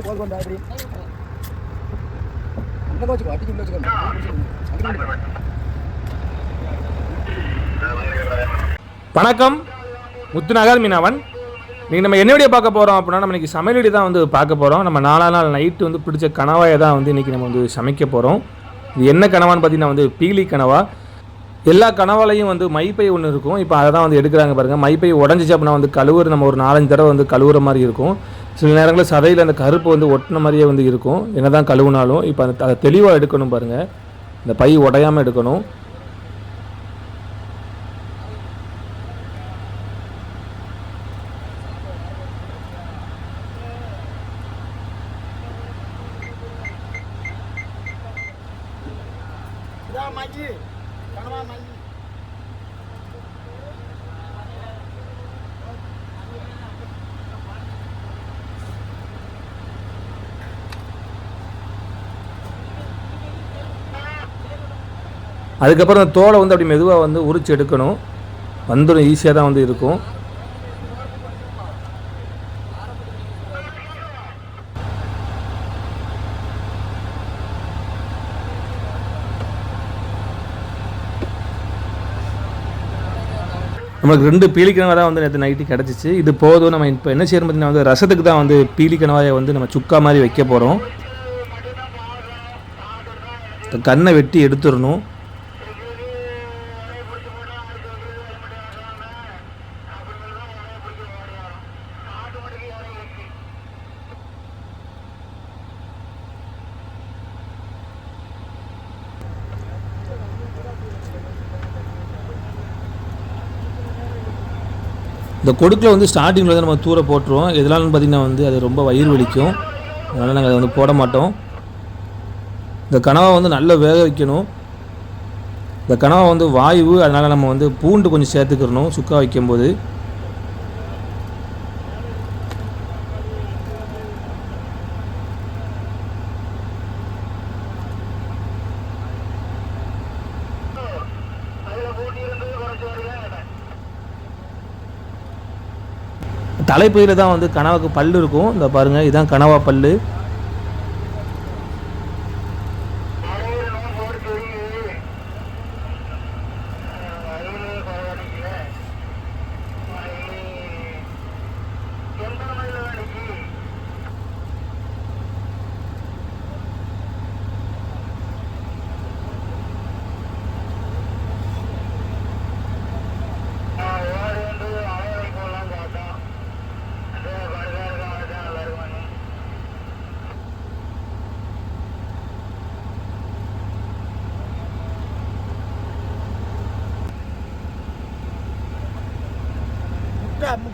நீ கால் பண்ணா அப்படி உள்ள வச்சுக்கோ அடிச்சு உள்ள வணக்கம் முத்துநகர் மீனவன் நீங்கள் நம்ம என்ன வீடியோ பார்க்க போகிறோம் அப்படின்னா நம்ம இன்றைக்கி சமையல் வீடியோ தான் வந்து பார்க்க போகிறோம் நம்ம நாலா நாள் நைட்டு வந்து பிடிச்ச கனவாயை தான் வந்து இன்றைக்கி நம்ம வந்து சமைக்க போகிறோம் இது என்ன கனவான்னு பார்த்தீங்கன்னா வந்து பீலி கனவா எல்லா கனவாலையும் வந்து மைப்பை ஒன்று இருக்கும் இப்போ அதை தான் வந்து எடுக்கிறாங்க பாருங்கள் மைப்பை உடஞ்சிச்சு அப்படின்னா வந்து கழுவுற நம்ம ஒரு நாலஞ்சு தடவை வந்து கழுவுற மாதிரி இருக்கும் சில நேரங்களில் சதையில் அந்த கருப்பு வந்து ஒட்டின மாதிரியே வந்து இருக்கும். என்ன தான் கழுவுனாலும் இப்போ அந்த அதை தெளிவாக எடுக்கணும் பாருங்கள் இந்த பை உடையாமல் எடுக்கணும். Yeah, அதுக்கப்புறம் அந்த தோலை வந்து அப்படி மெதுவாக வந்து உரிச்சு எடுக்கணும். வந்துடும் ஈஸியாக தான் வந்து இருக்கும். நமக்கு ரெண்டு பீலிக்கணவாக தான் வந்து நேற்று நைட்டு கிடச்சிச்சு. இது போதும் நம்ம இப்போ என்ன செய்யணும் பார்த்தீங்கன்னா வந்து ரசத்துக்கு தான் வந்து பீலிக்கணவாயை வந்து நம்ம சுக்கா மாதிரி வைக்க போகிறோம் கண்ணை வெட்டி எடுத்துடணும். இந்த கொடுக்கில் வந்து ஸ்டார்டிங்கில் வந்து நம்ம தூர போட்டுருவோம். எதனாலன்னு பார்த்தீங்கன்னா வந்து அது ரொம்ப வயிறு வலிக்கும். அதனால் நாங்கள் அதை வந்து போட மாட்டோம். இந்த கனவை வந்து நல்லா வேக வைக்கணும். இந்த கனவை வந்து வாய்வு அதனால் நம்ம வந்து பூண்டு கொஞ்சம் சேர்த்துக்கிறணும் சுக்கா வைக்கும்போது. தலைப்பகுதியில் தான் வந்து கனவாக்கு பல் இருக்கும். இந்த பாருங்கள் இதுதான் கனவா பல்லு.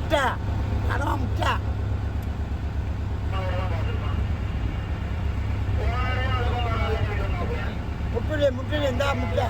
முட்டை முட்டை கனவா முட்டை முட்டை முட்டை எந்த முட்டை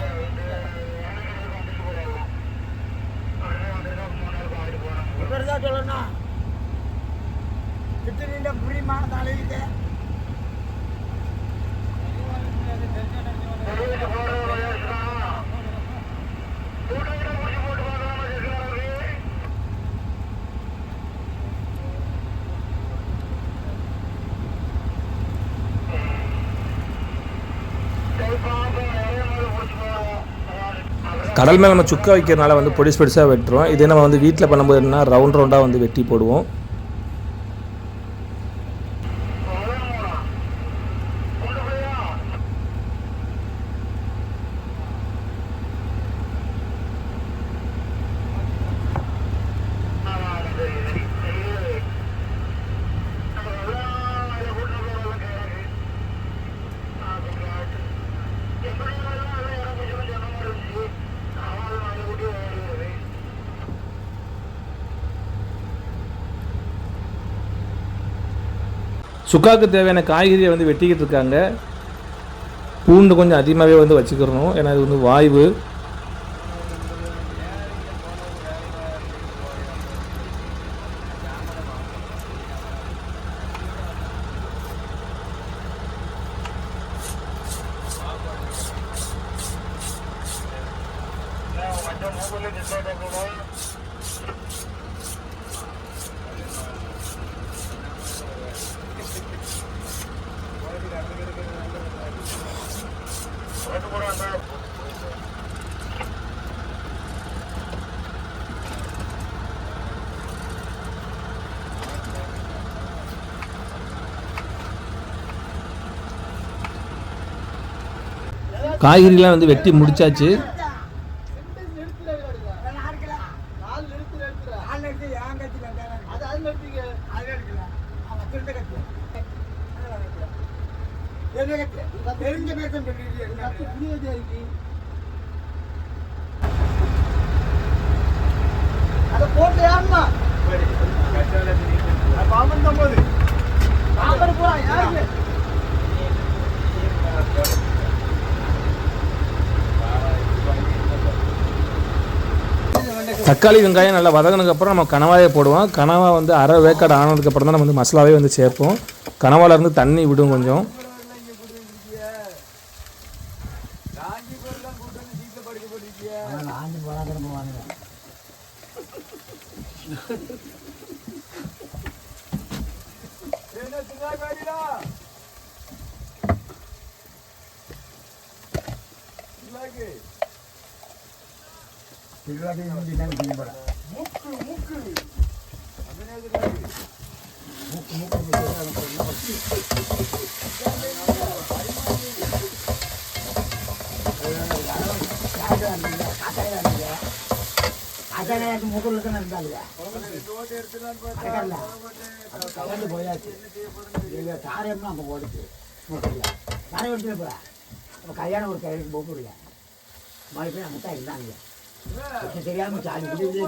கடல் மேலே நம்ம சுக்க வைக்கிறதுனால வந்து பொடிசு பொடிசாக வெட்டுறோம். இதே நம்ம வந்து வீட்டில் பண்ணும்போது என்ன ரவுண்ட் ரவுண்டாக வந்து வெட்டி போடுவோம். சுக்காவுக்கு தேவையான காய்கறியை வந்து வெட்டிக்கிட்டு இருக்காங்க. பூண்டு கொஞ்சம் அதிகமாகவே வந்து வச்சுக்கிறணும். ஏன்னா இது வந்து வாய்வு. காய்கறிலாம் வந்து வெட்டி முடிச்சாச்சு. நாலு தக்காளி வெங்காயம் நல்லா வதங்கினதுக்கப்புறம் நம்ம கனவாவே போடுவோம். கனவா வந்து அரை வேக்காடு ஆனதுக்கப்புறம் தான் நம்ம வந்து மசாலாவே வந்து சேர்ப்போம். கனவாலேருந்து தண்ணி விடும் கொஞ்சம். ஆஞ்சு திருவாட்டி நம்பி தான் பின்பட மூக்கு மூக்கு காட்டாயிரம் மூக்கில் தான் இருந்தாங்க கலந்து போயாச்சு காரியம்னா அங்கே ஓடுச்சு மூக்கில் எடுத்துட்டு போகிறேன் கல்யாணம் ஒரு கையிலுக்கு போக முடியல மழை போய் அங்கே தான் இருந்தாங்க.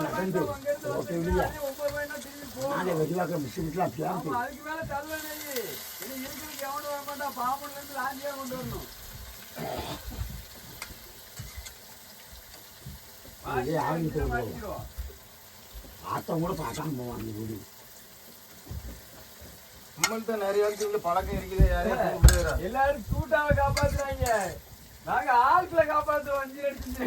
நடந்து நானே வெடிவாக்க அதுக்கு மேல இருக்கிறதுக்கு எவனும் வர லாஞ்சியா கொண்டு வரணும் இதே ஆரம்பித்து போவோம் கூட பார்க்காம போவான் அந்த வீடு நம்மள்ட்ட நிறைய இடத்துல பழக்கம் இருக்குது யாரையும் எல்லாரும் கூட்டாவை காப்பாத்துறாங்க. நாங்க ஆட்களை காப்பாத்துவோம் அஞ்சு அடிச்சு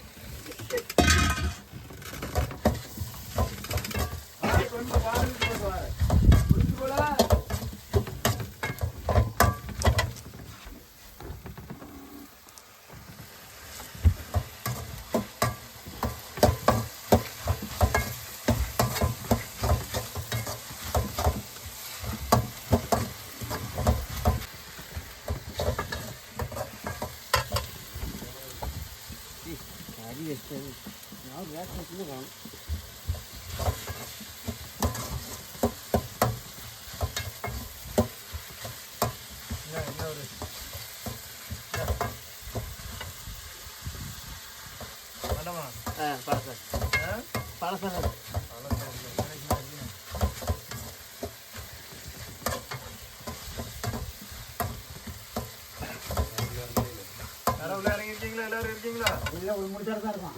கடவுள இறங்கி இருக்கீங்களா எல்லாரும் இருக்கீங்களா? இல்லை ஒரு முடிச்சாரு தான் இருக்கான்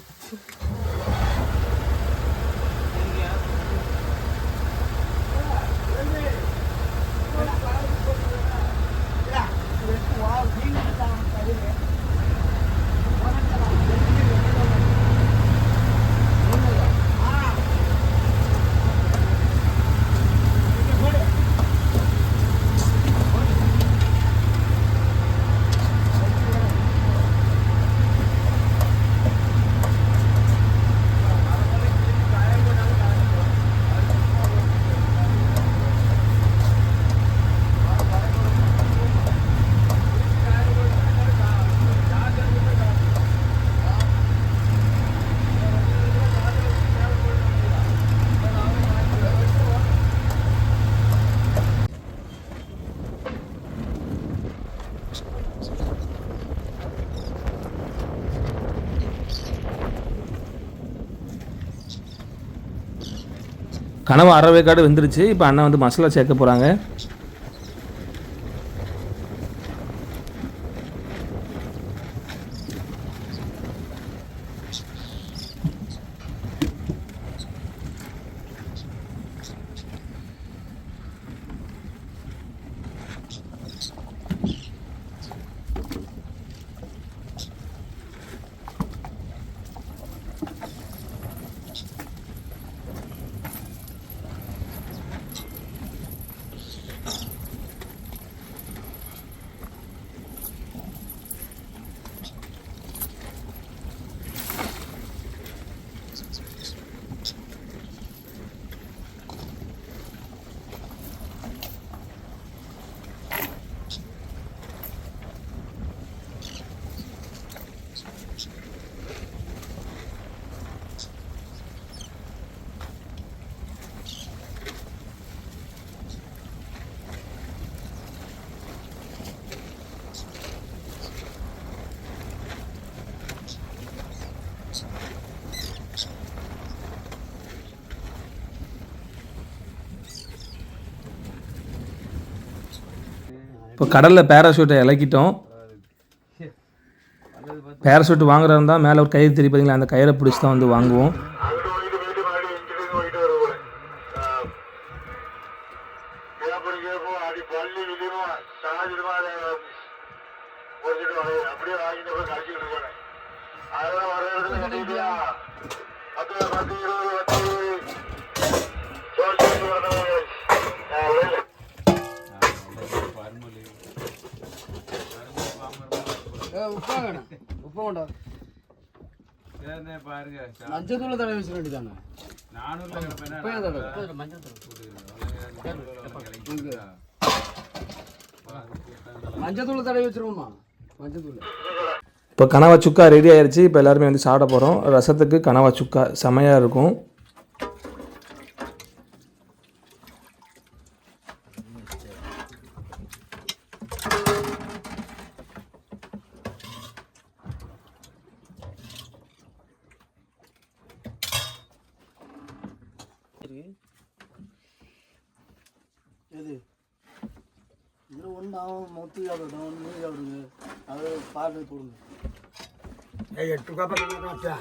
கனவு அரை வேக்காடு வெந்துருச்சு இப்போ அண்ணன் வந்து மசாலா சேர்க்க போகிறாங்க இப்போ கடலில் பேராஷூட்டை இலக்கிட்டோம். பேராஷூட் வாங்குறதா இருந்தால் மேலே ஒரு கயிறு தெரியும் பார்த்தீங்களா அந்த கயிறை பிடிச்சி தான் வந்து வாங்குவோம். அப்படியே உப்பா வேணும் உப்பா வேண்டாம் சரிண்ணே, பாருங்க மஞ்சள் தூள் தடவை வச்சிட வேண்டியதானே நானூறுல கிடப்பேன்னா உப்பையா தடவை மஞ்சள் தூள் தடவை வச்சிருவோமா மஞ்சள் தூள் இப்போ கனவா சுக்கா ரெடி ஆயிருச்சு இப்போ எல்லாருமே வந்து சாப்பிட போகிறோம் ரசத்துக்கு கனவா சுக்கா செமையாக இருக்கும் இது ஒன்றாவும் மொத்து சாப்பிடணும் ஒன்று மீன் சாப்பிடுங்க அது பாட்டு போடுங்க ஏய் எட்டு கப்பல் வச்சா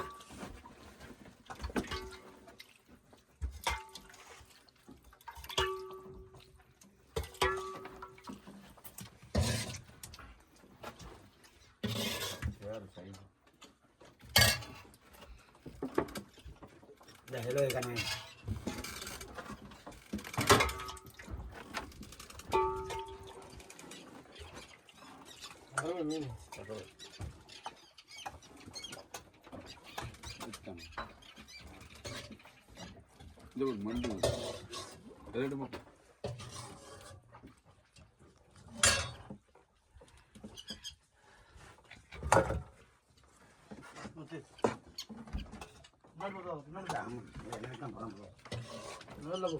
இந்த ஹலோ கண்ணே இது ஒரு மண்டு ரெண்டு முட்டை நல்ல போ